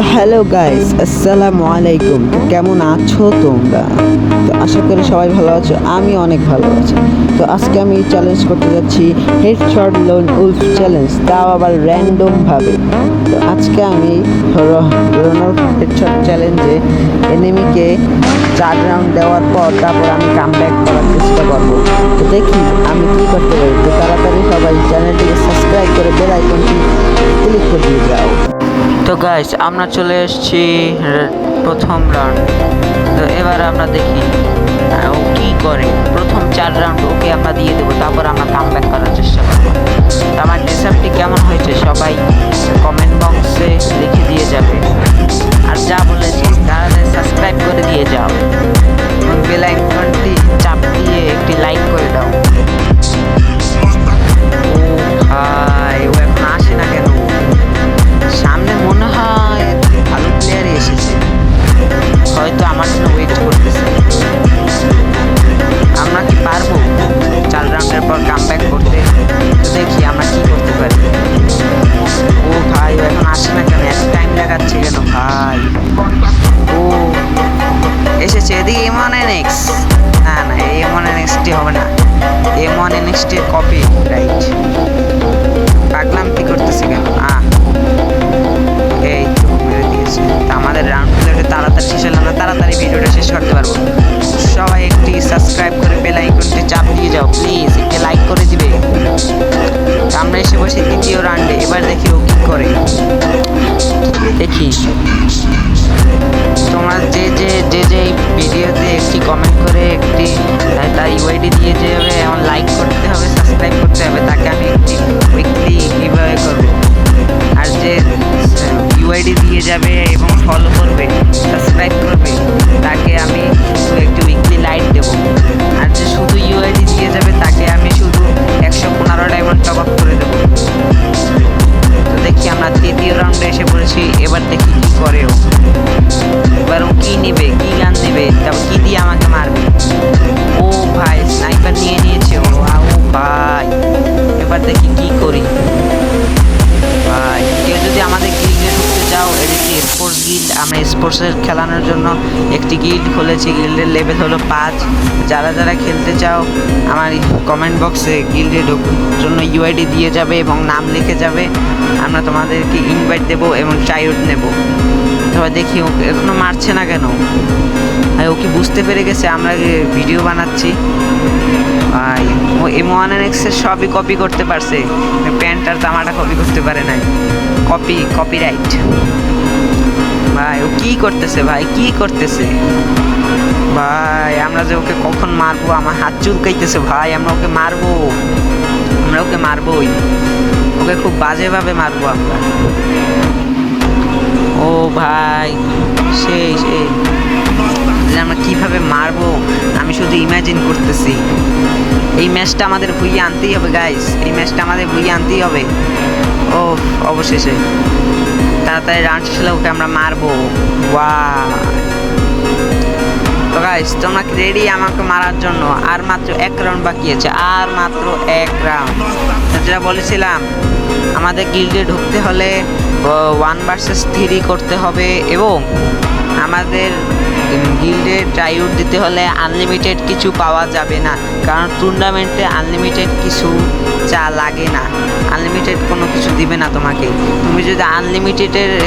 তো hello guys, আসসালামু আলাইকুম। তো কেমন আছো তোমরা? তো আশা করি সবাই ভালো আছো আমি অনেক ভালো আছি। তো আজকে আমি চ্যালেঞ্জ করতে যাচ্ছি head headshot lone wolf challenge তাও আবার র্যান্ডম ভাবে। তো আজকে আমি রোনার হেডশট চ্যালেঞ্জে এনিমিকে চার রাউন্ড দেওয়ার পর তারপর আমি কাম ব্যাক করার চেষ্টা করব। তো দেখি আমি কি করতে পারি। তো তাড়াতাড়ি সবাই চ্যানেলটিকে সাবস্ক্রাইব করে বেল আইকনটি ক্লিক করে দিয়ে যাও। তো গাইস আমরা চলে এসেছি প্রথম রাউন্ড তো এবার আমরা দেখি ও কি করে। প্রথম চার রাউন্ড ওকে আমরা দিয়ে দেবো, তারপর আমরা কাম ব্যাক করার চেষ্টা করব। আমার ড্রেসআপটি কেমন হয়েছে সবাই কমেন্ট বক্সে লিখে দিয়ে যাবে। আর যা বলেছি তাড়াতাড়ি সাবস্ক্রাইব করে দিয়ে যাও। এবং চাপ দিয়ে একটি লাইক করে দাও। তার ইউআইডি দিয়ে হবে এমন লাইক করতে হবে সাবস্ক্রাইব করতে হবে, তাকে আমি একটি উইকলি কীভাবে করব। আর যে ইউআইডি দিয়ে যাবে এবং ফলো করবে সাবস্ক্রাইব করবে, তাকে আমি একটি উইকলি লাইট দেবো। আর যে শুধু স্পোর্টসের খেলানোর জন্য একটি গিল্ড খুলেছি। গিল্ডের লেভেল হলো পাঁচ। যারা যারা খেলতে চাও, আমার কমেন্ট বক্সে গিল্ডে ঢোকার জন্য ইউআইডি দিয়ে যাবে এবং নাম লিখে যাবে। আমরা তোমাদেরকে ইনভাইট দেবো এবং চাইল্ড নেব। তবে দেখি ও এখনও মারছে না কেন? ভাই, ও কি বুঝতে পেরে গেছে? আমরা ভিডিও বানাচ্ছি। ও এম ওয়ান এন এক্সের সবই কপি করতে পারছে। প্যান্ট আর জামাটা কপি করতে পারে নাই। কপি কপিরাইট কি করতেছে ভাই? কি করতেছে? ভাই, আমরা যে ওকে কখন মারবো? আমার হাত চুলকাইতেছে ভাই, আমরা ওকে মারবো। আমরা ওকে মারবোই। ওকে খুব বাজেভাবে মারবো আমরা। ও ভাই সেই সেই আমরা কীভাবে মারবো? আমি শুধু ইমাজিন করতেছি। এই ম্যাচটা আমাদের ভুইয়ে আনতেই হবে গাইস এই ম্যাচটা আমাদের ভুইয়ে আনতেই হবে। ও অবশেষে। তাড়াতাড়ি রান শেষ ওকে আমরা মারবো। তো গাইস তোমরা কি রেডি আমাকে মারার জন্য? আর মাত্র এক রাউন্ড বাকি আছে, আর মাত্র এক রাউন্ড যেটা বলেছিলাম, আমাদের গিল্ডে ঢুকতে হলে ওয়ান ভার্সেস থ্রি করতে হবে এবং আমাদের গিল্ডে ট্রাইউট দিতে হলে আনলিমিটেড কিছু পাওয়া যাবে না। কারণ টুর্নামেন্টে আনলিমিটেড কিছু চা লাগে না। আনলিমিটেড কোনো কিছু দিবে না তোমাকে। তুমি যদি আনলিমিটেডের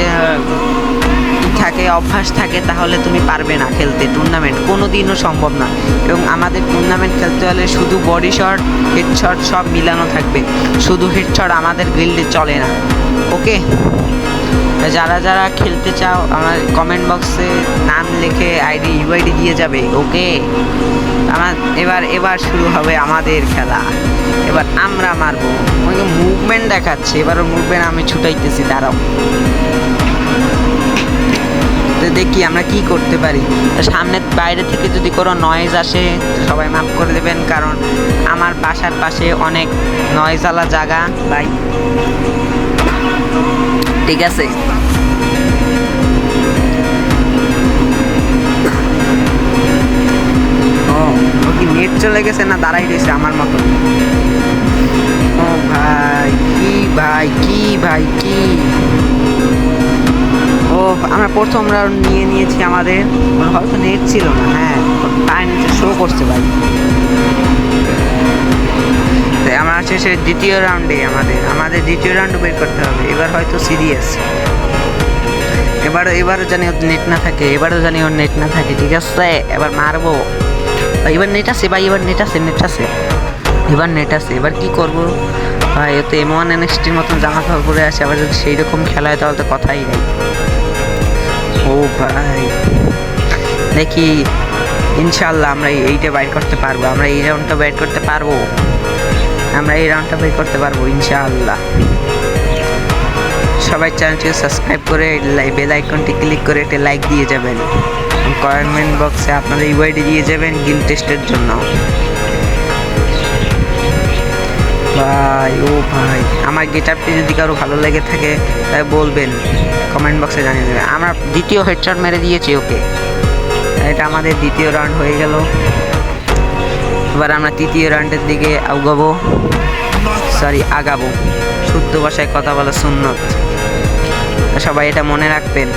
থাকে, অভ্যাস থাকে, তাহলে তুমি পারবে না খেলতে টুর্নামেন্ট। কোনো দিনও সম্ভব না। এবং আমাদের টুর্নামেন্ট খেলতে হলে শুধু বডি শট, হেড শট সব মিলানো থাকবে। শুধু হেড শট আমাদের গিল্ডে চলে না। ওকে? যারা যারা খেলতে চাও, আমার কমেন্ট বক্সে নাম লিখে আইডি ইউআইডি দিয়ে যাবে ওকে আমার এবার এবার শুরু হবে আমাদের খেলা। এবার আমরা মারবো। ওই মুভমেন্ট দেখাচ্ছে, এবার মুভমেন্ট আমি ছুটাইতেছি, দাঁড়াও। তো দেখি আমরা কি করতে পারি। সামনে বাইরে থেকে যদি কোনো নয়েজ আসে, সবাই মাফ করে দেবেন, কারণ আমার বাসার পাশে অনেক নয়েজওয়ালা জায়গা বাই ঠিক আছে? চলে গেছে না দাঁড়াই রয়েছে আমার মতো? ও ভাই, কি ভাই কি ভাই, কি? ও, আমরা প্রথম রাউন্ড নিয়ে নিয়েছি আমাদের। হয়তো নেট ছিল না হ্যাঁ। টাইম শো করছে ভাই। আমরা শেষে দ্বিতীয় রাউন্ডে আমাদের। আমাদের দ্বিতীয় রাউন্ড বের করতে হবে। এবার হয়তো সিরিয়াস এবার এবারও জানি ওর নেট না থাকে। এবারও জানি ওর নেট না থাকে। ঠিক আছে? এবার মারবো। এবার নেট আছে ভাই, এবার নেট আছে নেট আছে। এবার নেট আছে, এবার কী করব? ভাই তো এম ওয়ান এনএক্সটির মতন জামা কাপড় পরে আছে, আবার যদি সেই রকম খেলা হয় তাহলে তো কথাই নেই। ও ভাই। দেখি ইনশাল্লাহ আমরা এইটা বাইর করতে পারব, আমরা এই রাউন্ডটা বাইর করতে পারব। আমরা এই রাউন্ডটা বের করতে পারব, ইনশাআল্লাহ। সবাই চ্যানেলটিকে সাবস্ক্রাইব করে বেল আইকনটি ক্লিক করে একটা লাইক দিয়ে যাবেন। কমেন্ট বক্সে আপনাদের ইউআইডি দিয়ে যাবেন গিল টেস্টের জন্য। ভাই, ও ভাই, আমার গেটআপটি যদি কারও ভালো লেগে থাকে তাহলে বলবেন, কমেন্ট বক্সে জানিয়ে দেবেন। আমরা দ্বিতীয় হেডশট মেরে দিয়েছি ওকে। এটা আমাদের দ্বিতীয় রাউন্ড হয়ে গেল। এবার আমরা তৃতীয় রাউন্ডের দিকে আগাবো। সরি, আগাবো। শুদ্ধ ভাষায় কথা বলা সুন্নত। সবাই এটা মনে রাখবেন।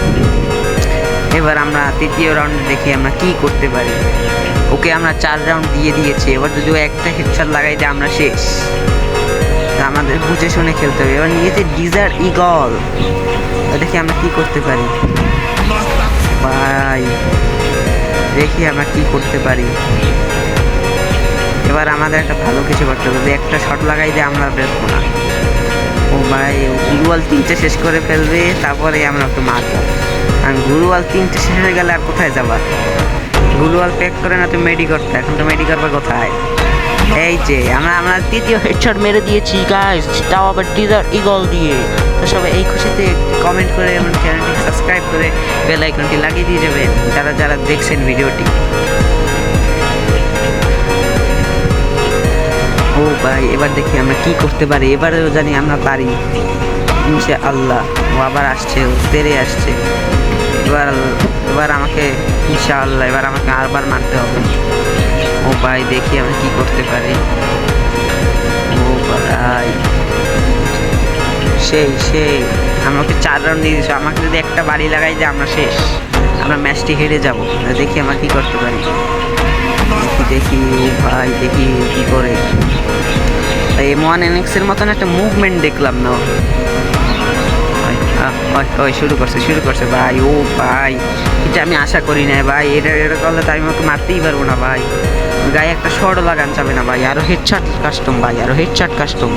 এবার আমরা তৃতীয় রাউন্ডে দেখি আমরা কি করতে পারি। ওকে আমরা চার রাউন্ড দিয়ে দিয়েছি, এবার যদি একটা হেডশট লাগাই দেয় আমরা শেষ। আমাদের বুঝে শুনে খেলতে হবে। এবার নিয়েছে ডিজার ইগল দেখি আমরা কি করতে পারি। ভাই, দেখি আমরা কি করতে পারি। এবার আমাদের একটা ভালো কিছু করতে হবে। একটা শট লাগাই দিয়ে আমরা বেরবো না। ও ভাই গুরুয়াল তিনটে শেষ করে ফেলবে, তারপরে আমরা একটু মারবো। গুরুয়াল তিনটে শেষ হয়ে গেলে আর কোথায় যাবা? গুরুয়াল প্যাক করে না তো মেডি করতে এখন তো মেডি করবে কোথায়? এই যে, আমরা আমরা তৃতীয় হেডশট মেরে দিয়েছি গাইস তাও আবার ডিজার ইগল দিয়ে। তো সবাই এই খুশিতে কমেন্ট করে এবং চ্যানেলটি সাবস্ক্রাইব করে বেল আইকনটি লাগিয়ে দিয়ে যাবেন যারা যারা দেখছেন ভিডিওটি ও ভাই, এবার দেখি আমরা কি করতে পারি, এবারেও জানি আমরা পারি। ইনশা আল্লাহ। ও আবার আসছে তেরে আসছে। এবার এবার আমাকে ইনশা আল্লাহ এবার আমাকে আরবার মারতে হবে। ও ভাই, দেখি আমরা কি করতে পারি। ও ভাই। সেই সেই। আমাকে চার রাউন্ড দিয়ে দিয়েছ। আমাকে যদি একটা বাড়ি লাগাই যে আমরা শেষ। আমরা ম্যাচটি হেরে যাব। দেখি আমরা কি করতে পারি। দেখি ভাই, দেখি কী করে। এম ওয়ান এনএক্সের মতন একটা মুভমেন্ট দেখলাম না। ওই, শুরু করছে শুরু করছে ভাই ও ভাই। এটা আমি আশা করি না ভাই এটা এটা করলে তো আমি ওকে মারতেই পারব না ভাই। গায়ে একটা শর্ট লাগান যাবে না ভাই আরও হেডশট কাস্টম ভাই আরও হেডশট কাস্টম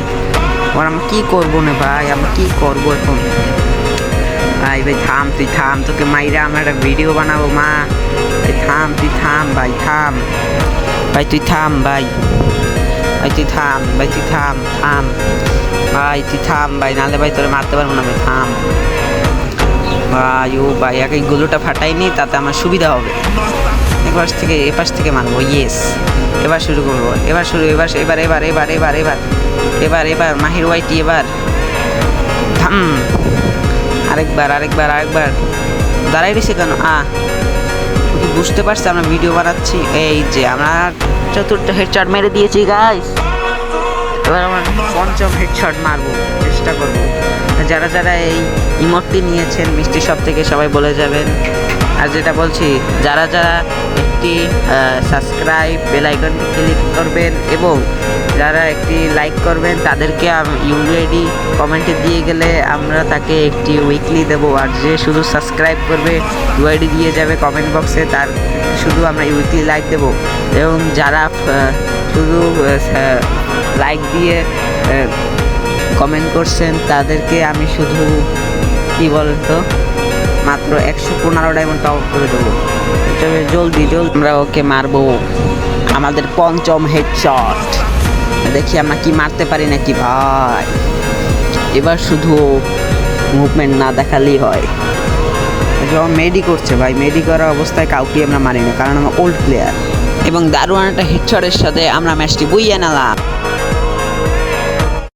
ওর আমরা কি করব না ভাই আমরা কি করব এখন? ভাই ভাই থাম তুই থাম তোকে মাইরা আমরা একটা ভিডিও বানাবো মা। ভাই থাম তুই থাম ভাই থাম। ভাই তুই থাম ভাই। তুই থাম ভাই তুই থাম থাম। ভাই তুই থাম, ভাই, নাহলে ভাই তোরে মারতে পারব না, ভাই, থাম। ভাই, ও ভাই, আগে গুলোটা ফাটাইনি তাতে আমার সুবিধা হবে। এপাশ থেকে এপাশ থেকে মারবো ইয়েস এবার শুরু করব, এবার শুরু, এবার এবার এবার এবার এবার এবার। এবার এবার, মাহির ওয়াইটি এবার। থাম। আরেকবার আরেকবার আরেকবার। দাঁড়াই রয়েছে কেন? আ বুঝতে পারছি, আমরা ভিডিও বানাচ্ছি। এই যে, আমরা চতুর্থ হেডশট মেরে দিয়েছি গাইস এবার আমরা পঞ্চম হেডশট মারবো, চেষ্টা করব। যারা যারা এই ইমোটটি নিয়েছেন, মিষ্টি সব থেকে সবাই বলে যাবেন। আর যেটা বলছি, যারা যারা একটি সাবস্ক্রাইব বেল আইকনটি ক্লিক করবেন এবং যারা একটি লাইক করবেন, তাদেরকে ইউআইডি কমেন্টে দিয়ে গেলে আমরা তাকে একটি উইকলি দেবো। আর যে শুধু সাবস্ক্রাইব করবে ইউআইডি দিয়ে যাবে কমেন্ট বক্সে তার শুধু আমরা উইকলি লাইক দেবো। এবং যারা শুধু লাইক দিয়ে কমেন্ট করছেন, তাদেরকে আমি শুধু, কি বলতো, মাত্র একশো পনেরো ডায়মন্ড টপ করে দেবো। জলদি জলদি। আমরা ওকে মারবো। আমাদের পঞ্চম হেড হেডশট দেখি আমরা কি মারতে পারি নাকি ভাই। এবার শুধু মুভমেন্ট না দেখালেই হয়। যখন মেডি করছে ভাই মেডি করার অবস্থায় কাউকে আমরা মারি না কারণ আমরা ওল্ড প্লেয়ার এবং দারুণ একটা হেডশটের সাথে আমরা ম্যাচটি বইয়ে নিলাম।